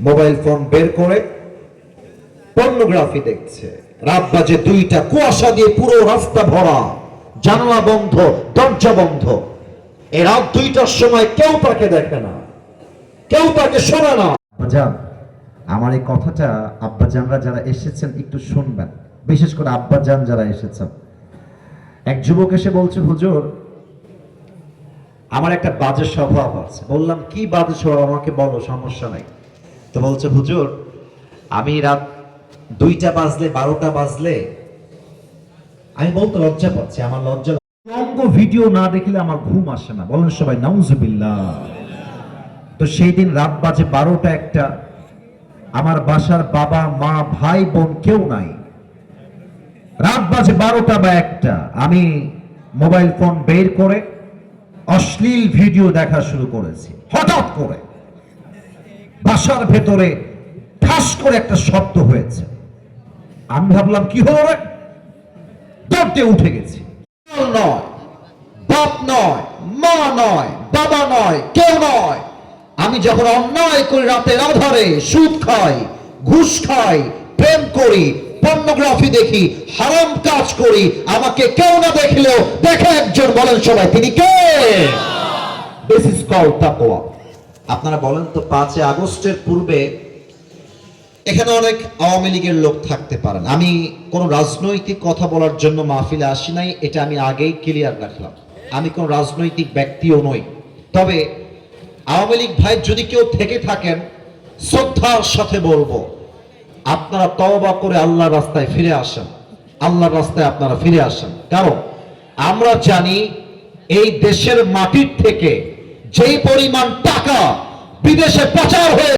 Mobile phone বের করে pornography দেখছে। রাত বাজে দুইটা, কুয়াশা দিয়ে পুরো রাস্তা ভরা। জানালা বন্ধ, দরজা বন্ধ। এই রাত দুইটার সময় কেউ তাকে দেখে না। কেউ তাকে শোনে না। আমার এই কথাটা আব্বাজানরা যারা এসেছেন একটু শুনবেন। বিশেষ করে আব্বাজান যারা এসেছেন। এক যুবক এসে বলছে, হুজুর, আমার একটা বাজে স্বভাব আছে। বললাম, কি বাজে স্বভাব? আমাকে বলো, সমস্যা নাই। তো বলছে, হুজুর, আমি রাত দুইটা বাজলে, বারোটা বাজলে আমি বলতে লজ্জা পাচ্ছি, আমার লজ্জা ভিডিও না দেখলে আমার ঘুম আসে না। বলেন সবাই, নাউজুবিল্লাহ। তো সেই দিন রাত বাজে বারোটা একটা, আমার বাসার বাবা, মা, ভাই, বোন কেউ নাই। রাত বাজে বারোটা বা একটা, আমি মোবাইল ফোন বের করে অশ্লীল ভিডিও দেখা শুরু করেছি, হঠাৎ করে। বাসার ভেতরে ঠাস করে একটা শব্দ হয়েছে। আমি ভাবলাম কি হলো রে? দৌড়তে উঠে গেছি। নয় বাপ নয় মা নয় বাবা নয় কেউ নয়। আমি যখন অন্যায় করি রাতের আধারে সুদ খাই ঘুষ খাই প্রেম করি পর্নোগ্রাফি দেখি হারাম কাজ করি আমাকে কেউ না দেখলেও দেখে একজন বলেন সবাই তিনি কে? দিস ইজ কল তাকওয়া। আপনারা বলেন তো, পাঁচই আগস্টের পূর্বে এখানে অনেক আওয়ামী লীগের লোক থাকতে পারেন। আমি কোনো রাজনৈতিক কথা বলার জন্য মাহফিলে আসি নাই, এটা আমি আগেই ক্লিয়ার রাখলাম। আমি কোনো রাজনৈতিক ব্যক্তিও নই। তবে আওয়ামী লীগ ভাই, যদি কেউ থেকে থাকেন, শ্রদ্ধার সাথে বলব, আপনারা তওবা করে আল্লাহর রাস্তায় ফিরে আসেন। আল্লাহর রাস্তায় আপনারা ফিরে আসেন। কারণ আমরা জানি, এই দেশের মাটির থেকে যেই পরিমাণ টাকা বিদেশে পাচার হয়ে